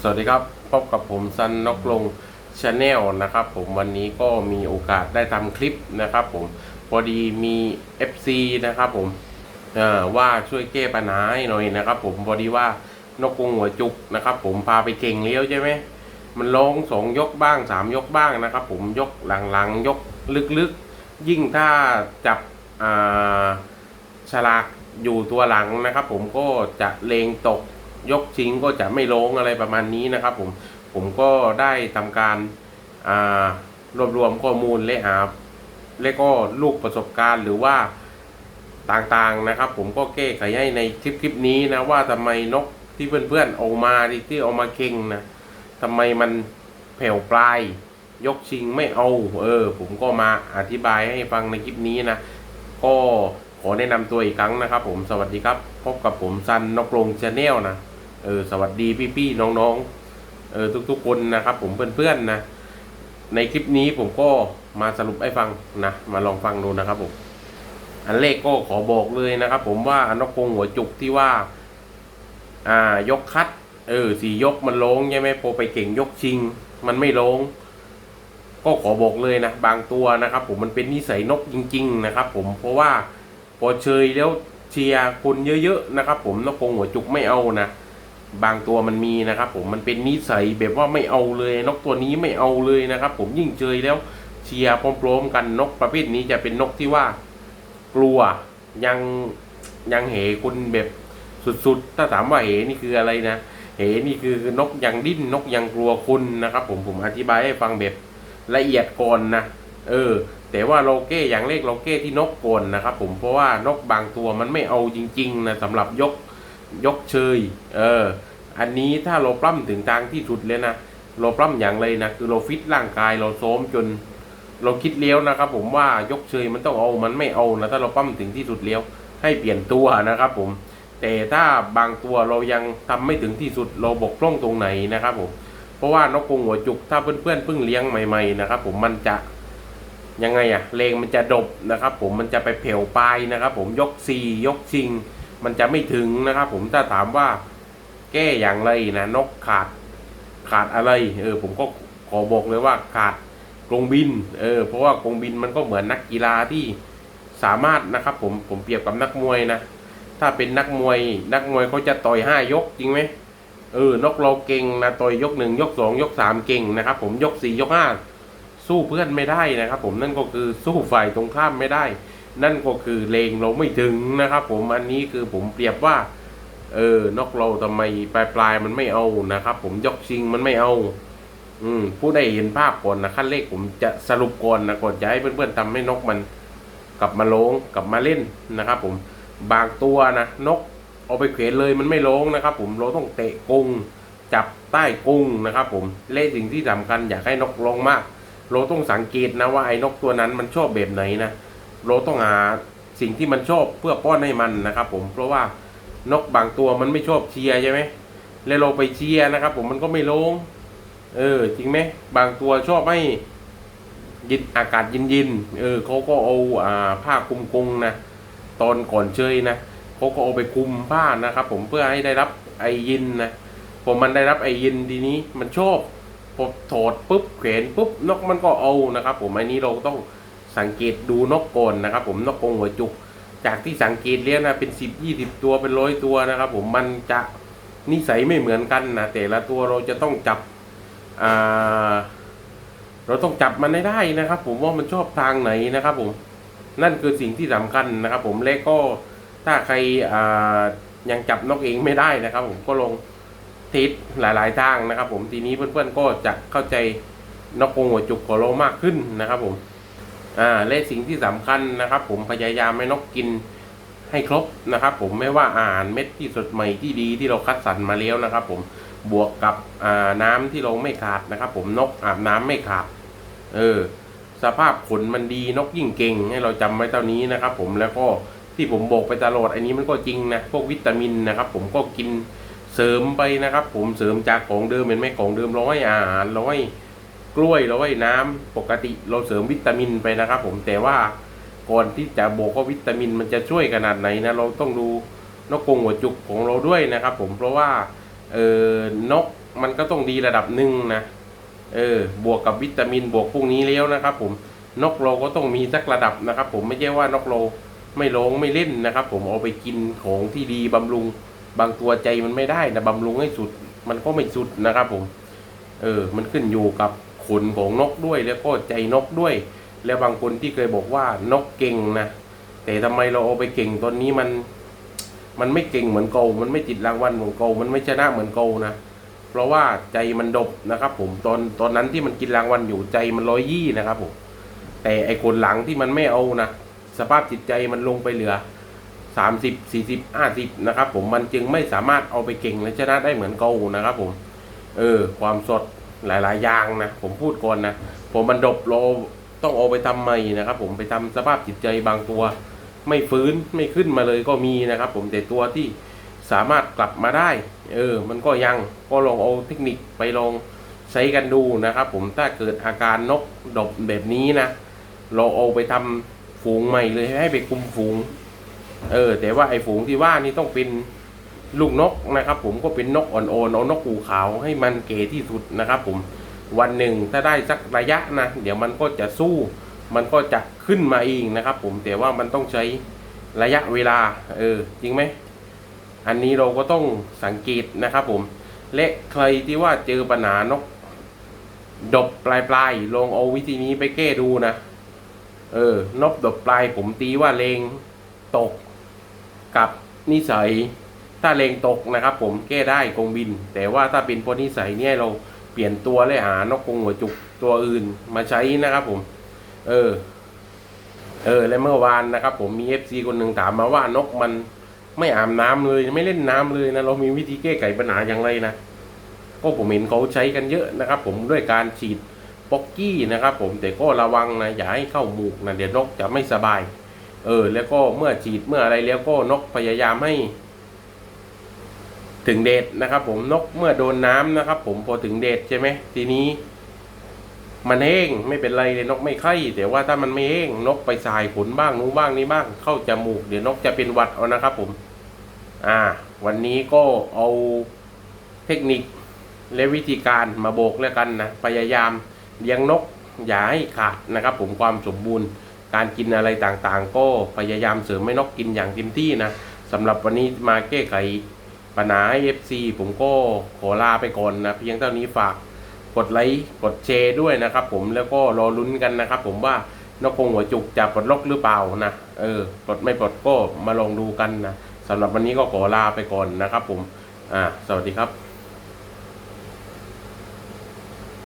สวัสดีครับพบกับผมซันนกลงชาแนลนะครับผมวันนี้ก็มีโอกาสได้ทำคลิปนะครับผมพอดีมี FC นะครับผมว่าช่วยแก้ปัญหาให้หน่อยนะครับ ผมพอดีว่านกกงหัวจุกนะครับ ผมพาไปเก่งเลี้ยวใช่ไหมมันลงสองยกบ้างสามยกบ้างนะครับ ผมยกหลังๆ ยกลึกๆ ยิ่งถ้าจับฉลากอยู่ตัวหลังนะครับ ผมก็จะเลงตก ยกชิงก็จะไม่ลงอะไรประมาณนี้นะครับ ผมผมก็ได้ทำการารวบรวมข้อมูลและหาและก็ลูกประสบการณ์หรือว่าต่างๆนะครับ ผมก็แก้ไขให้ในคลิปคลิปนี้นะว่าทำไมนกที่เพื่อนๆเอามาที่ที่เอามาเก่งนะทำไมมันแผ่วปลาย ยกชิงไม่เอา เออ ผมก็มาอธิบายให้ฟังในคลิปนี้นะก็ขอแนะนำตัวอีกครั้งนะครับผมสวัสดีครับ พบกับผมซันนกลงชาแนลนะ เออสวัสดีพี่ๆน้องๆเออทุกๆคนนะครับผมเพื่อนๆนะ ในคลิปนี้ผมก็มาสรุปให้ฟังนะ มาลองฟังดูนะครับผมอันแรกก็ขอบอกเลยนะครับ ผมว่าอนกกงหัวจุกที่ว่า อ่ายกคัด เออสี่ยกมันลงใช่ไหมพอไปเก่งยกชิง มันไม่ลง ก็ขอบอกเลยนะ บางตัวนะครับ ผมมันเป็นนิสัยนกจริง ๆ นะครับ ผมเพราะว่าพอเชยแล้วเชียร์คนเยอะๆนะครับ ผมนกกรงหัวจุกไม่เอานะ บางตัวมันมีนะครับ ผมมันเป็นนิสัยแบบว่าไม่เอาเลยนกตัวนี้ไม่เอาเลยนะครับ ผมยิ่งเชยแล้วเชียร์พร้อมๆกันนกประเภทนี้จะเป็นนกที่ว่า กลัวยังยังเหคุณแบบสุดๆ ถ้าถามว่าเหนี่คืออะไรนะเหนี่คือนกยังดิ้นนกยังกลัวคุณนะครับ ผมผมอธิบายให้ฟังแบบละเอียดก่อนนะเออ แต่ว่าโลเก้อย่างเลขโลเก้ที่นกก่อนนะครับ ผมเพราะว่านกบางตัวมันไม่เอาจริง ๆ นะสำหรับยก ยกเชยเอออันนี้ถ้าเราปล้ำถึงทางที่สุดเลยนะเราปล้ำอย่างเลยนะคือเราฟิตร่างกายเราโซมจน เราคิดเลี้ยวนะครับ ผมว่ายกเชยมันต้องเอามันไม่เอานะถ้าเราปล้ำถึงที่สุดเลี้ยวให้เปลี่ยนตัวนะครับ ผม แต่ถ้าบางตัวเรายังทำไม่ถึงที่สุดเราบกพร่องตรงไหนนะครับผมเพราะว่านกกรงหัวจุกถ้าเพื่อนๆเพิ่งเลี้ยงใหม่ๆนะครับ ผมมันจะยังไงอะเลงมันจะดบนะครับ ผมมันจะไปเผ่วปลายนะครับ ผมยกซียกชิง มันจะไม่ถึงนะครับ ผมถ้าถามว่าแก้อย่างไรนะนกขาดขาดอะไร เออ ผมก็ขอบอกเลยว่าขาดกรงบิน เออ เพราะว่ากรงบินมันก็เหมือนนักกีฬาที่สามารถนะครับ ผมผมเปรียบกับนักมวยนะถ้าเป็นนักมวย นักมวยเขาจะต่อยห้ายกจริงไหมเออนกเราเก่งนะต่อยยกหนึ่งยกสองยกสามเก่งนะครับ ผมยกสี่ยกห้าสู้เพื่อนไม่ได้นะครับ ผมนั่นก็คือสู้ฝ่ายตรงข้ามไม่ได้ นั่นก็คือเลงเราไม่ถึงนะครับ ผมอันนี้คือผมเปรียบว่าเออนกเราทำไมปลายปลายมันไม่เอานะครับ ผมยกชิงมันไม่เอา อืมผู้ได้เห็นภาพก่อนนะขั้นเลขผมจะสรุปก่อนนะก่อนจะให้เพื่อนๆทำให้นกมัน กลับมาลงกลับมาเล่นนะครับ ผมบางตัวนะนกเอาไปเขวนเลยมันไม่ลงนะครับ ผมเราต้องเตะกงจับใต้กงนะครับ ผมเล่สิ่งที่สำคัญอยากให้นกลงมาก เราต้องสังเกตนะว่าไอ้นกตัวนั้นมันชอบแบบไหนนะ เราต้องหาสิ่งที่มันชอบเพื่อป้อนให้มันนะครับ ผมเพราะว่านกบางตัวมันไม่ชอบเชียร์ใช่ไหมแล้วเราไปเชียร์นะครับ ผมมันก็ไม่ลง เออ จริงไหมบางตัวชอบให้ยินอากาศเย็นๆเออเขาก็เอาอ่าผ้าคลุมกรงนะตอนก่อนเชยนะเขาก็เอาไปคลุมผ้านะครับ ผมเพื่อให้ได้รับไอยินนะพอมันได้รับไอยินทีนี้มันชอบพอถอดปุ๊บเขวนปุ๊บนกมันก็เอานะครับ ผมอันนี้เราต้อง สังเกตดูนกก่อนะครับ ผมนกกงหัวจุก จากที่สังเกตเลี้ยงนะเป็นสิบยี่สิบตัวเป็นร้อยตัวนะครับ ผมมันจะนิสัยไม่เหมือนกันนะแต่ละตัวเราจะต้องจับเราต้องจับมันได้นะครับ ผมว่ามันชอบทางไหนนะครับ ผมนั่นคือสิ่งที่สำคัญนะครับ ผมและก็ถ้าใครยังจับนกเองไม่ได้นะครับ ผมก็ลงทิศหลาย ๆ ทางนะครับ ผมทีนี้เพื่อนๆก็จะเข้าใจนกกงหัวจุกของเรามากขึ้นนะครับ ผม อ่าและสิ่งที่สำคัญนะครับ ผมพยายามให้นกกินให้ครบนะครับ ผมไม่ว่าอาหารเม็ดที่สดใหม่ที่ดีที่เราคัดสรรมาแล้วนะครับ ผมบวกกับอ่าน้ำที่เราไม่ขาดนะครับ ผมนกอาบน้ำไม่ขาด เออ สภาพขนมันดีนกยิ่งเก่ง ให้เราจำไว้เท่านี้นะครับ ผมแล้วก็ที่ผมบอกไปตลอดอันนี้มันก็จริงนะพวกวิตามินนะครับ ผมก็กินเสริมไปนะครับ ผมเสริมจากของเดิมเป็นไหมของเดิมราให้อาหารราให้ กล้วยเราให้น้ำปกติเราเสริมวิตามินไปนะครับ ผมแต่ว่าก่อนที่จะบอกว่าวิตามินมันจะช่วยขนาดไหนนะเราต้องดูนกกงหัวจุกของเราด้วยนะครับ ผมเพราะว่าเออนกมันก็ต้องดีระดับหนึ่งนะเออบวกกับวิตามินบวกพวกนี้แล้วนะครับ ผมนกเราก็ต้องมีสักระดับนะครับ ผมไม่ใช่ว่านกเราไม่ลงไม่เล่นนะครับ ผมเอาไปกินของที่ดีบำรุง บางตัวใจมันไม่ได้นะบำรุงให้สุด มันก็ไม่สุดนะครับ ผม เออ มันขึ้นอยู่กับ ขนของนกด้วย แล้วก็ใจนกด้วย แล้วบางคนที่เคยบอกว่านกเก่งนะแต่ทำไมเราเอาไปเก่งตอนนี้มัน มันไม่เก่งเหมือนโกลมันไม่ติดรางวัลเหมือนโกลมันไม่ชนะเหมือนโกลนะ เพราะว่าใจมันดบนะครับ ผมตอนตอนนั้นที่มันกินรางวัลอยู่ใจมันร้อยยี่นะครับผมแต่ไอ้คนหลังที่มันไม่เอานะสภาพจิตใจมันลงไปเหลือสามสิบสี่สิบห้าสิบนะครับผมมันจึงไม่สามารถเอาไปเก่งและชนะได้เหมือนโกลนะครับผม เออ ความสด หลายๆ อย่างนะผมพูดก่อนนะผมมันดบเราต้องเอาไปทำใหม่นะครับ ผมไปทำสภาพจิตใจบางตัว ไม่ฟื้นไม่ขึ้นมาเลยก็มีนะครับ ผมแต่ตัวที่สามารถกลับมาได้ เออ มันก็ยังก็ลองเอาเทคนิคไปลองใช้กันดูนะครับ ผมถ้าเกิดอาการนกดบแบบนี้นะเราเอาไปทำฝูงใหม่เลยให้ไปคุมฝูง เออ แต่ว่าไอ้ฝูงที่ว่านี่ต้องเป็น ลูกนกนะครับ ผมก็เป็นนกอ่อนๆเอานกหูขาวให้มันเก๋ที่สุดนะครับ ผมวันหนึ่งถ้าได้สักระยะนะเดี๋ยวมันก็จะสู้ มันก็จะขึ้นมาเองนะครับ ผมแต่ว่ามันต้องใช้ระยะเวลา เออ จริงไหมอันนี้เราก็ต้องสังเกตนะครับ ผม และใครที่ว่าเจอปัญหานกดบปลายปลายลองเอาวิธีนี้ไปแก้ดูนะ เออ นกดบปลายผมตีว่าเลงตกกับนิสัย ถ้าเลงตกนะครับ ผมแก้ได้กงบิน แต่ว่าถ้าเป็นพนิสัยเนี่ยเราเปลี่ยนตัวเลยหานกกงหัวจุกตัวอื่นมาใช้นะครับผม เออ เออ และเมื่อวานนะครับ ผมมีเอฟซีคนหนึ่งถามมาว่านกมันไม่อาบน้ำเลยไม่เล่นน้ำเลยนะเรามีวิธีแก้ไขปัญหาอย่างไรนะก็ผมเห็นเขาใช้กันเยอะนะครับ ผมด้วยการฉีดป๊อกกี้นะครับ ผมแต่ก็ระวังนะอย่าให้เข้าหมูกนะเดี๋ยวนกจะไม่สบาย เออ แล้วก็เมื่อฉีดเมื่ออะไรแล้วก็นกพยายามให้ ถึงเดชนะครับ ผมนกเมื่อโดนน้ำนะครับ ผมพอถึงเดชใช่ไหมทีนี้ มันแห้งไม่เป็นไรเลยนกไม่ไข้แต่ว่าถ้ามันไม่แห้งนกไปสายขนบ้างนู้นบ้างนี้บ้าง เข้าจมูกเดี๋ยวนกจะเป็นหวัดเอานะครับ ผม อ่า วันนี้ก็เอาเทคนิคและวิธีการมาโบกแล้วกันนะพยายามเลี้ยงนกอย่าให้ขาดนะครับ ผมความสมบูรณ์ การกินอะไรต่างๆ ก็พยายามเสริมให้นกกินอย่างเต็มที่นะสำหรับวันนี้มาแก้ไข ปัญหาให้ FC ผมก็ขอลาไปก่อนนะ เพียงเท่านี้ฝากกดไลค์กดแชร์ด้วยนะครับผมแล้วก็รอลุ้นกันนะครับ ผมว่านกคงหัวจุกจะปลดล็อกหรือเปล่านะเออปลดไม่ปลดก็มาลองดูกันนะสำหรับวันนี้ก็ขอลาไปก่อนนะครับผมอ่าสวัสดีครับ